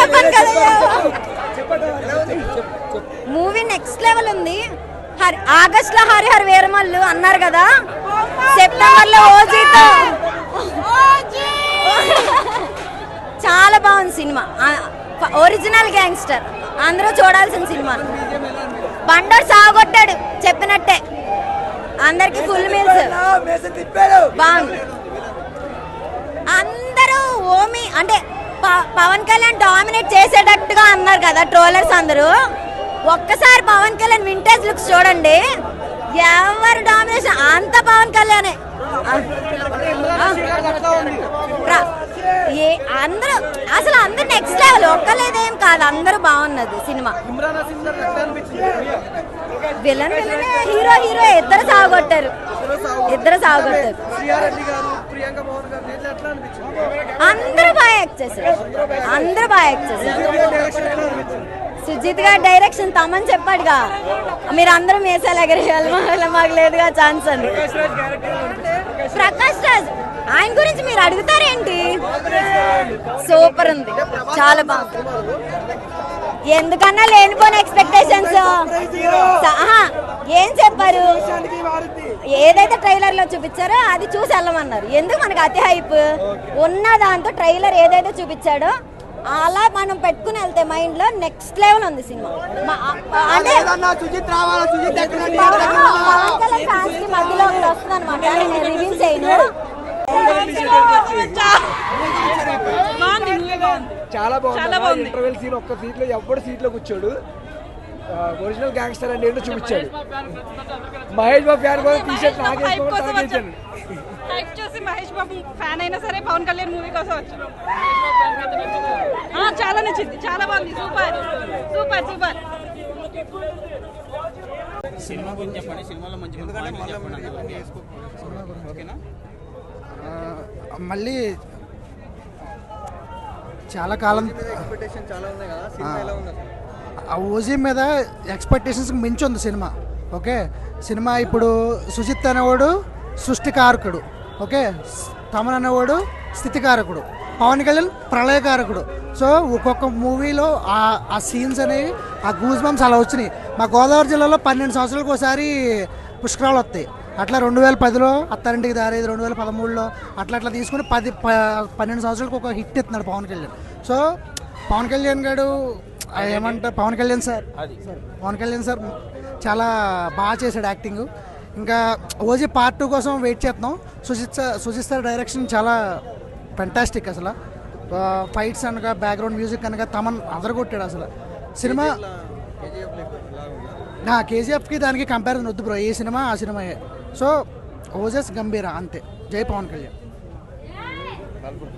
చెప్పాను కదా movie next level ఉంది. హరి ఆగస్ట్లో హరిహర్ వీరమల్లు అన్నారు కదా. సెప్టెంబర్లో ఓజీతో. చాలా బాగుంది సినిమా. ఒరిజినల్ గ్యాంగ్స్టర్ అందరూ చూడాల్సిన సినిమా. బండోడు సాగొట్టాడు చెప్పినట్టే. అందరికి ఫుల్ మీల్స్ బాగుంది. అందరూ ఓమి అంటే పవన్ కళ్యాణ్ డామినేట్ చేసేటట్టుగా అన్నారు కదా ట్రోలర్స్ అందరూ. ఒక్కసారి పవన్ కళ్యాణ్ వింటేజ్ లుక్స్ చూడండి. ఎవరు డామినేషన్ అంత పవన్ కళ్యాణే. ఏ అందరూ అసలు అందరు నెక్స్ట్ లెవెల్ ఒక్కలేదేం కాదు అందరూ బాగున్నది సినిమా. విలన్ విలన్ హీరో హీరో ఇద్దరు సాగొట్టారు ఇద్దరు సాగొట్టారు ప్రియాంక మోహన్ గారు దీంట్లో ఎట్లా అనిపించింది? అందరూ బాగా యాక్ట్ చేశారు. అందరూ బాగా యాక్ట్ చేశారు. సుజిత్ గారు డైరెక్షన్ తమని చెప్పాడుగా. మీరు అందరూ మీసాలు ఎగరేయాలి మాకు- లేదుగా ఛాన్స్ అని. ప్రకాష్ రాజ్ ఆయన గురించి మీరు అడుగుతారేంటి సూపర్ ఉంది. చాలా బాగుంది. ఎందుకన్నా లేనిపోయిన ఎక్స్పెక్టేషన్స్ ఏం చెప్పారు ఏదైతే ట్రైలర్లో చూపించారో అది చూసి వెళ్ళమన్నారు. ఎందుకు మనకి అతి హైప్? ఉన్న దాంతో ట్రైలర్ ఏదైతే చూపించాడో అలా మనం పెట్టుకుని వెళ్తే మైండ్లో నెక్స్ట్ లెవెల్ ఉంది సినిమా. అంటే ఫ్యాన్స్కి మధ్యలో ఒకటి వస్తుంది అనమాట నేను రివీల్ చేయను. బాగుంది మూవీ బాగుంది. చాలా బాగుంది. బాగుంది. ఇంటర్వెల్ సీన్ ఒక్క సీట్లో ఎవడు సీట్లో కూర్చోడు. ఒరిజినల్ గ్యాంగ్స్టర్ అంటే ఏంటో చూపించాడు మహేష్ బాబు ఫ్యాన్ కోసం చేశాను హైప్ చూసి మహేష్ బాబు ఫ్యాన్ అయినా సరే పవన్ కళ్యాణ్ మూవీ కోసం వచ్చాను చాలా నచ్చింది. చాలా బాగుంది. సూపర్. Super super. సినిమా గురించి చెప్పండి. సినిమాలో మంచి. ఓకేనా? ఆ, మళ్ళీ చాలా కాలం ఆ. ఓజీ మీద ఎక్స్పెక్టేషన్స్కి మించి ఉంది సినిమా ఓకే? సినిమా ఇప్పుడు సుజిత్ అనేవాడు సృష్టికారకుడు ఓకే? తమన్ అనేవాడు స్థితికారకుడు పవన్ కళ్యాణ్ ప్రళయకారకుడు. సో ఒక్కొక్క మూవీలో ఆ ఆ సీన్స్ అనేవి ఆ గూజ్ బంప్స్ అలా వచ్చినాయి. మా గోదావరి జిల్లాలో పన్నెండు సంవత్సరాలకు ఒకసారి పుష్కరాలు వస్తాయి. అట్లా రెండు వేల పదిలో అత్తారింటికి దారేది రెండు వేల పదమూడులో అట్లా అట్లా తీసుకుని పది ప- పన్నెండు సంవత్సరాలకు ఒక హిట్ ఇస్తున్నాడు పవన్ కళ్యాణ్. సో పవన్ కళ్యాణ్ గారు ఆ ఏమంటారు Pawan Kalyan sir. Sir, Pawan Kalyan sir చాలా బాగా చేశాడు యాక్టింగ్. ఇంకా ఓజీ పార్ట్ టూ కోసం వెయిట్ చేస్తున్నాం. Sujeeth sir Sujeeth sir direction చాలా ఫెంటాస్టిక్ అసలు. ఫైట్స్ అనగా బ్యాక్గ్రౌండ్ మ్యూజిక్ అనగా తమన్ అదరగొట్టాడు అసలు. సినిమా నా కేజీఎఫ్కి దానికి కంపారిజన్ వద్దు బ్రో. ఏ సినిమా ఆ సినిమా సో ఓజస్ గంభీర అంతే. జై పవన్ కళ్యాణ్.